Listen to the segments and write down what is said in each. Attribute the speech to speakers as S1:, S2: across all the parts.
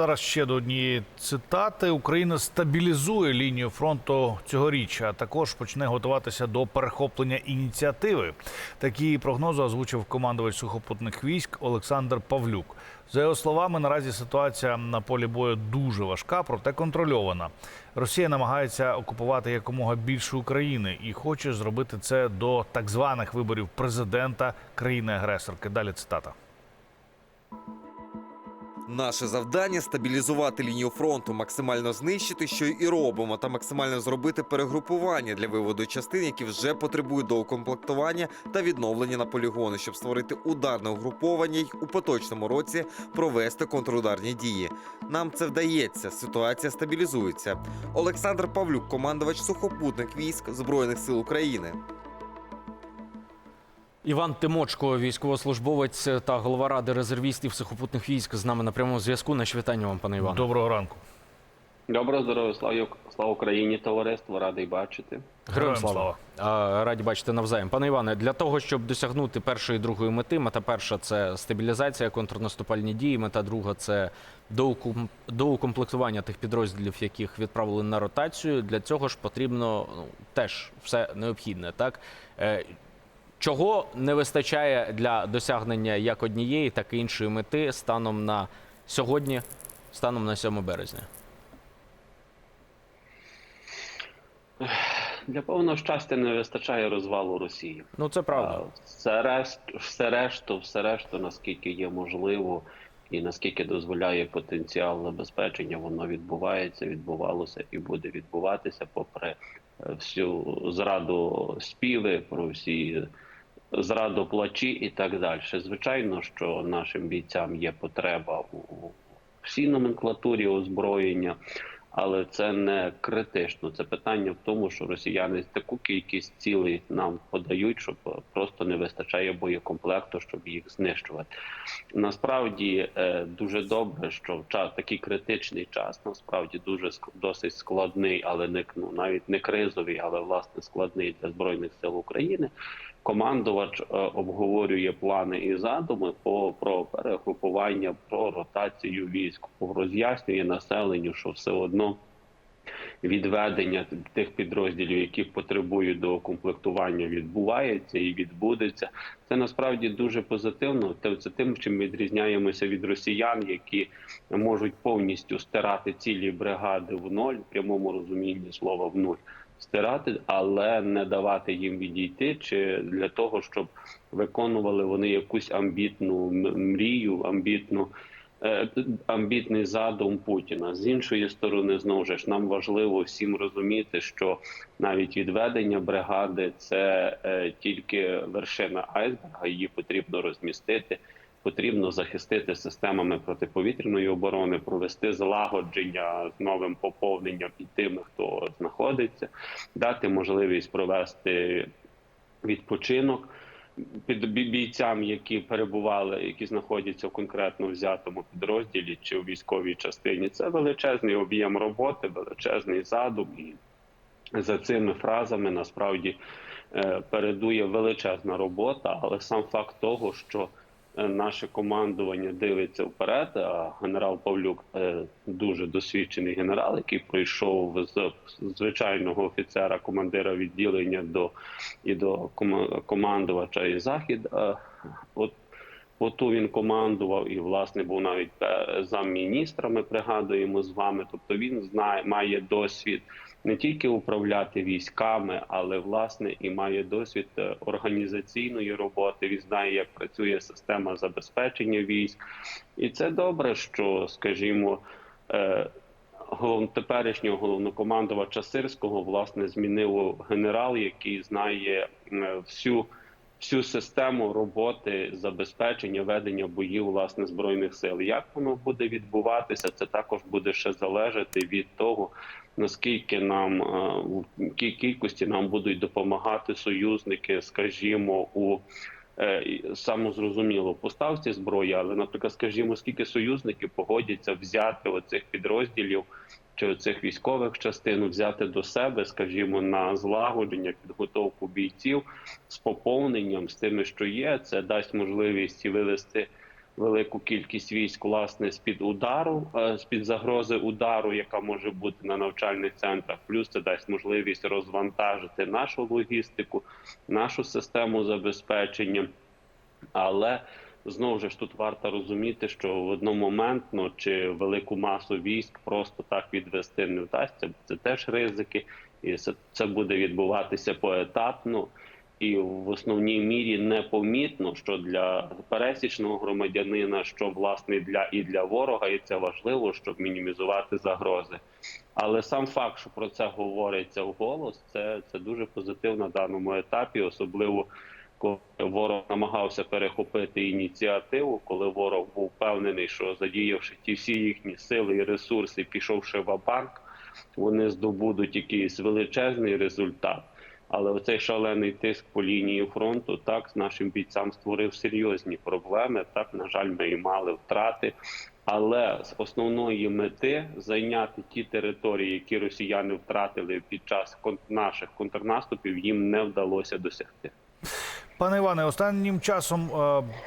S1: зараз ще до однієї цитати. Україна стабілізує лінію фронту цьогоріч, а також почне готуватися до перехоплення ініціативи. Такі прогнози озвучив командувач сухопутних військ Олександр Павлюк. За його словами, наразі ситуація на полі бою дуже важка, проте контрольована. Росія намагається окупувати якомога більше України і хоче зробити це до так званих виборів президента країни-агресорки. Далі цитата.
S2: Наше завдання стабілізувати лінію фронту, максимально знищити, що і робимо, та максимально зробити перегрупування для виводу частин, які вже потребують доукомплектування та відновлення на полігони, щоб створити ударне угруповання й у поточному році провести контрударні дії. Нам це вдається. Ситуація стабілізується. Олександр Павлюк, командувач сухопутних військ збройних сил України.
S3: Іван Тимочко, військовослужбовець та голова ради резервістів сухопутних військ, з нами на прямому зв'язку. Наші вітання вам, пане Іване.
S1: Доброго ранку.
S4: Доброго здоров'я, слава, слава Україні, товариство, радий бачити.
S3: Героям
S1: Героям
S3: слава. Раді бачити навзаєм. Пане Іване, для того, щоб досягнути першої і другої мети, мета перша це стабілізація, контрнаступальні дії. Мета друга це доуком- доукомплектування тих підрозділів, яких відправили на ротацію. Для цього ж потрібно ну, теж все необхідне. Так Е, чого не вистачає для досягнення як однієї, так і іншої мети станом на сьогодні, станом на 7 березня.
S4: Для повного щастя не вистачає розвалу Росії.
S3: Ну це правда.
S4: Все решт, все решту, все решту, наскільки є можливо, і наскільки дозволяє потенціал забезпечення, воно відбувається, відбувалося і буде відбуватися, попри е, всю зраду співи, про всі зраду плачі і так далі. Звичайно, що нашим бійцям є потреба у всій номенклатурі озброєння. Але це не критично. Це питання в тому, що росіяни таку кількість цілей нам подають, що просто не вистачає боєкомплекту, щоб їх знищувати. Насправді е, дуже добре, що в час такий критичний час, насправді дуже досить складний, але не ну, навіть не кризовий, але власне складний для збройних сил України. Командувач е, обговорює плани і задуми по про перегрупування, про ротацію військ, роз'яснює населенню, що все одно відведення тих підрозділів, які потребують до комплектування, відбувається і відбудеться. Це насправді дуже позитивно. Це тим, чим ми відрізняємося від росіян, які можуть повністю стирати цілі бригади в ноль, в прямому розумінні слова в нуль. Стирати, але не давати їм відійти, чи для того, щоб виконували вони якусь амбітну мрію, амбітну е, амбітний задум Путіна. З іншої сторони, знову ж нам важливо всім розуміти, що навіть відведення бригади це е, тільки вершина айсберга. Її потрібно розмістити. Потрібно захистити системами протиповітряної оборони, провести злагодження з новим поповненням і тими, хто знаходиться, дати можливість провести відпочинок під бійцям, які перебували, які знаходяться в конкретно взятому підрозділі чи у військовій частині. Це величезний об'єм роботи, величезний задум, і за цими фразами насправді е, передує величезна робота, але сам факт того, що наше командування дивиться вперед. А генерал Павлюк е, дуже досвідчений генерал, який пройшов з звичайного офіцера, командира відділення до і до командувача і захід. Е, От Оту він командував і, власне, був навіть е, замміністра, ми пригадуємо з вами. Тобто він знає, має досвід не тільки управляти військами, але власне і має досвід е, організаційної роботи. Він знає, як працює система забезпечення військ, і це добре, що, скажімо, е, теперішнього головнокомандувача Сирського власне змінив генерал, який знає е, всю. Всю систему роботи забезпечення ведення боїв власне збройних сил. Як воно буде відбуватися, це також буде ще залежати від того, наскільки нам е, кількості нам будуть допомагати союзники, скажімо, у е, самозрозуміло поставці зброї, але, наприклад, скажімо, скільки союзників погодяться взяти оцих підрозділів чи цих військових частин взяти до себе, скажімо, на злагодження, підготовку бійців з поповненням з тими, що є, це дасть можливість вивести велику кількість військ власне з під удару, з під загрози удару, яка може бути на навчальних центрах. Плюс це дасть можливість розвантажити нашу логістику, нашу систему забезпечення. Але знову ж тут варто розуміти, що в одномоментно чи велику масу військ просто так відвести не вдасться. Це теж ризики, і це, це буде відбуватися поетапно. І в основній мірі непомітно, що для пересічного громадянина, що власне для і для ворога, і це важливо, щоб мінімізувати загрози. Але сам факт, що про це говориться вголос, це, це дуже позитивно на даному етапі, особливо коли ворог намагався перехопити ініціативу, коли ворог був впевнений, що задіявши ті всі їхні сили і ресурси, пішовши в банк вони здобудуть якийсь величезний результат. Але оцей шалений тиск по лінії фронту так нашим бійцям створив серйозні проблеми. Так, на жаль, ми і мали втрати. Але з основної мети зайняти ті території, які росіяни втратили під час наших контрнаступів, їм не вдалося досягти.
S1: Пане Іване, останнім часом е,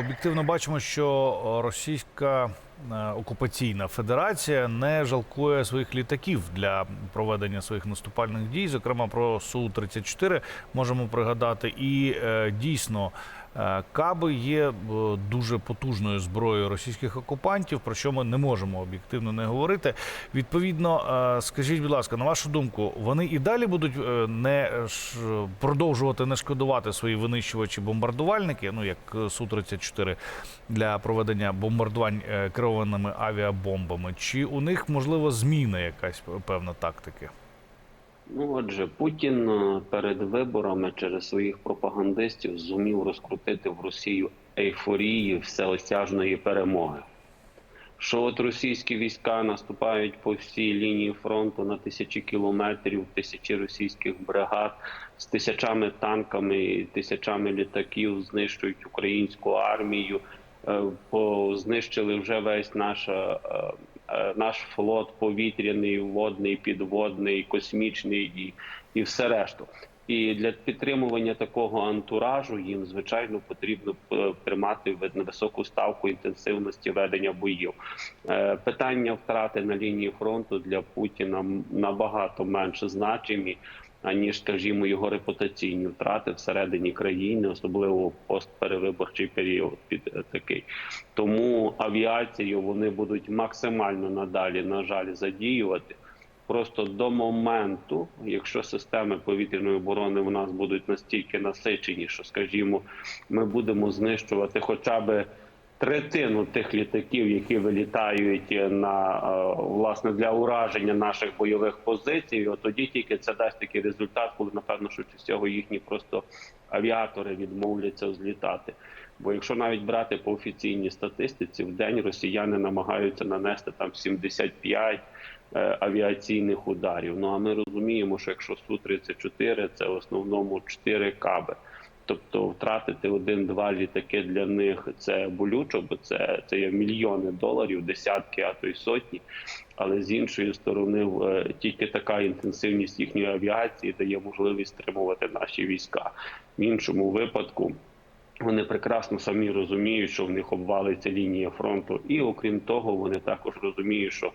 S1: об'єктивно бачимо, що російська е, окупаційна федерація не жалкує своїх літаків для проведення своїх наступальних дій. Зокрема, про су 34 можемо пригадати. І е, дійсно каби є е, дуже потужною зброєю російських окупантів, про що ми не можемо об'єктивно не говорити. Відповідно, е, скажіть, будь ласка, на вашу думку, вони і далі будуть е, не продовжувати не шкодувати свої винищувачі бомбардувальники, ну як су 34 для проведення бомбардувань е, керованими авіабомбами, чи у них можливо зміна якась певна тактики?
S4: Ну отже, Путін е, перед виборами через своїх пропагандистів зумів розкрутити в Росію ейфорії всеосяжної перемоги. Що от російські війська наступають по всій лінії фронту на тисячі кілометрів, тисячі російських бригад з тисячами танками, тисячами літаків знищують українську армію, е, знищили вже весь наш, е, наш флот повітряний, водний, підводний, космічний і, і все решту. І для підтримування такого антуражу їм звичайно потрібно е, тримати ви- високу ставку інтенсивності ведення боїв. Е, Питання втрати на лінії фронту для Путіна набагато менш значимі, аніж, скажімо, його репутаційні втрати всередині країни, особливо в постперевиборчий період під е, такий. Тому авіацію вони будуть максимально надалі, на жаль, задіювати. Просто до моменту, якщо системи повітряної оборони у нас будуть настільки насичені, що, скажімо, ми будемо знищувати хоча б третину тих літаків, які вилітають на е, власне для ураження наших бойових позицій, от тоді тільки це дасть такий результат, коли напевно що з цього їхні просто авіатори відмовляться злітати. Бо якщо навіть брати по офіційній статистиці, в день росіяни намагаються нанести там 75 е, авіаційних ударів. Ну а ми розуміємо, що якщо су 34 це в основному 4 каби. Тобто втратити один-два літаки для них це болючо, бо це, це є мільйони доларів, десятки, а то й сотні. Але з іншої сторони, е, тільки така інтенсивність їхньої авіації дає можливість стримувати наші війська. В іншому випадку вони прекрасно самі розуміють, що в них обвалиться лінія фронту, і окрім того, вони також розуміють, що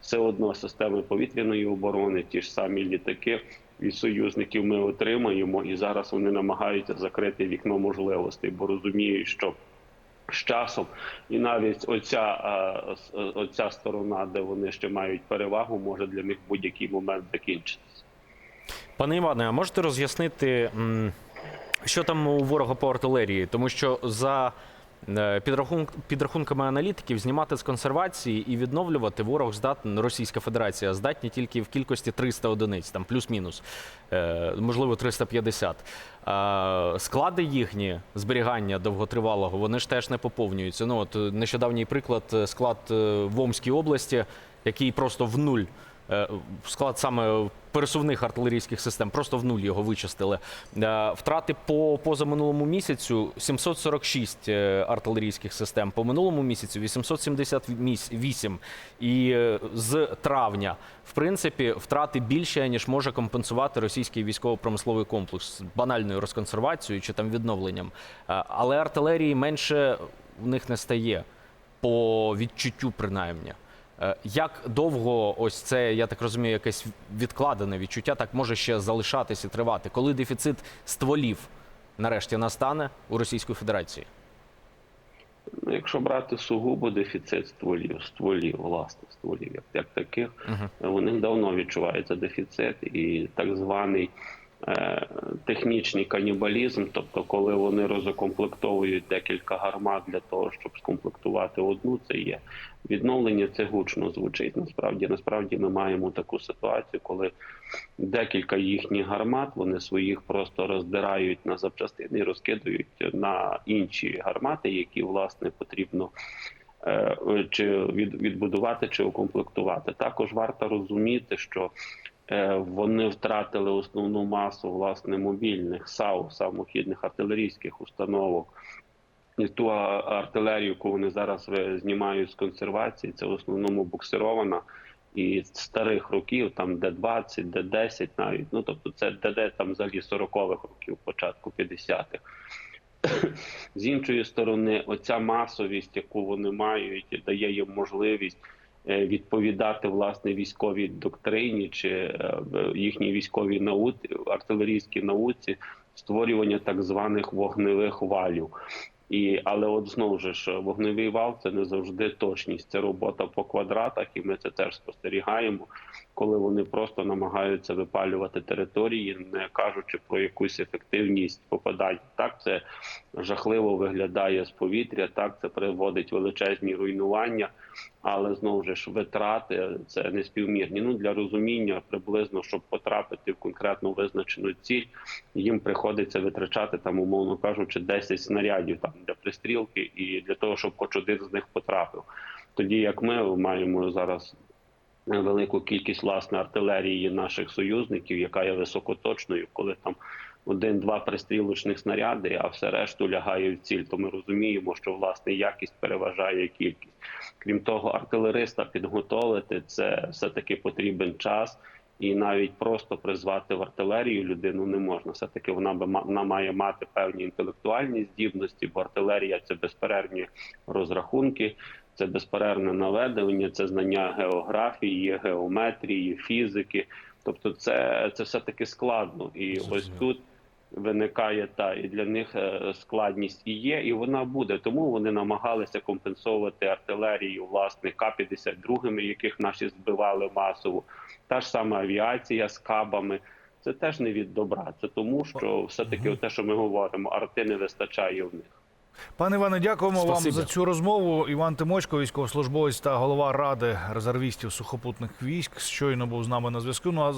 S4: все одно системи повітряної оборони, ті ж самі літаки від союзників ми отримаємо, і зараз вони намагаються закрити вікно можливостей, бо розуміють, що з часом і навіть оця, е, оця сторона, де вони ще мають перевагу, може для них будь-який момент закінчитися.
S3: Пане Іване, а можете роз'яснити, що там у ворога по артилерії? Тому що за підрахунками аналітиків знімати з консервації і відновлювати ворог здатен, Російська Федерація здатні тільки в кількості 300 одиниць, там плюс-мінус, е, можливо, 350. А склади їхні зберігання довготривалого, вони ж теж не поповнюються. Ну от е, нещодавній приклад е, склад е, в Омській області, який просто в нуль. Е, Склад саме пересувних артилерійських систем, просто в нуль його вичистили. Е, Втрати по позаминулому місяцю 746 е, артилерійських систем, по минулому місяцю 878. І з травня, в принципі, втрати більше, ніж може компенсувати російський військово-промисловий комплекс банальною розконсервацією чи там відновленням. Але артилерії менше в них не стає. по відчуттю, принаймні. Е, Як довго ось це, я так розумію, якесь відкладене відчуття так може ще залишатися і тривати? Коли дефіцит стволів нарешті настане у Російської Федерації?
S4: Ну, якщо брати сугубо дефіцит стволів, стволів, власне, стволів, як, як таких, у них давно відчувається дефіцит і так званий технічний канібалізм, тобто, коли вони розукомплектовують декілька гармат для того, щоб скомплектувати одну, це є відновлення. Це гучно звучить. Насправді, насправді, ми маємо таку ситуацію, коли декілька їхніх гармат вони своїх просто роздирають на запчастини і розкидають на інші гармати, які власне потрібно е, чи відбудувати, чи укомплектувати. Також варто розуміти, що е, вони втратили основну масу власне мобільних САУ, самохідних артилерійських установок. І ту артилерію, яку вони зараз е, знімають з консервації, це в основному буксирована і з старих років, там Д-20, Д-10 навіть. Ну тобто це ДД там взагалі 40-х років, початку 50-х. З іншої сторони, оця масовість, яку вони мають, дає їм можливість е, відповідати власне військовій доктрині чи е, їхній військовій науці, артилерійській науці, створювання так званих вогневих валів. І, але от знову ж, вогневий вал це не завжди точність. Це робота по квадратах, і ми це теж спостерігаємо, коли вони просто намагаються випалювати території, не кажучи про якусь ефективність попадань. Так це жахливо виглядає з повітря. Так це приводить величезні руйнування, але знову ж витрати це неспівмірні. Ну для розуміння приблизно, щоб потрапити в конкретно визначену ціль, їм приходиться витрачати там, умовно кажучи, 10 снарядів там для пристрілки, і для того, щоб хоч один з них потрапив. Тоді як ми маємо зараз велику кількість власне артилерії наших союзників, яка є високоточною, коли там один-два пристрілочних снаряди, а все решту лягає в ціль, то ми розуміємо, що власне якість переважає кількість. Крім того, артилериста підготовити це все таки потрібен час. І навіть просто призвати в артилерію людину не можна. Все таки вона би вона має мати певні інтелектуальні здібності, бо артилерія це безперервні розрахунки, це безперервне наведення, це знання географії, геометрії, фізики. Тобто, це, це все таки складно. І ось тут виникає та і для них е, складність і є, і вона буде. Тому вони намагалися компенсувати артилерію власне К-52, яких наші збивали масово. Та ж сама авіація з кабами. Це теж не від добра. Це тому, що все таки те, що ми говоримо, арти не вистачає в них.
S1: Пане Іване, дякуємо
S3: Спасибі.
S1: вам за цю розмову. Іван Тимочко, військовослужбовець та голова ради резервістів сухопутних військ, щойно був з нами на зв'язку. Ну а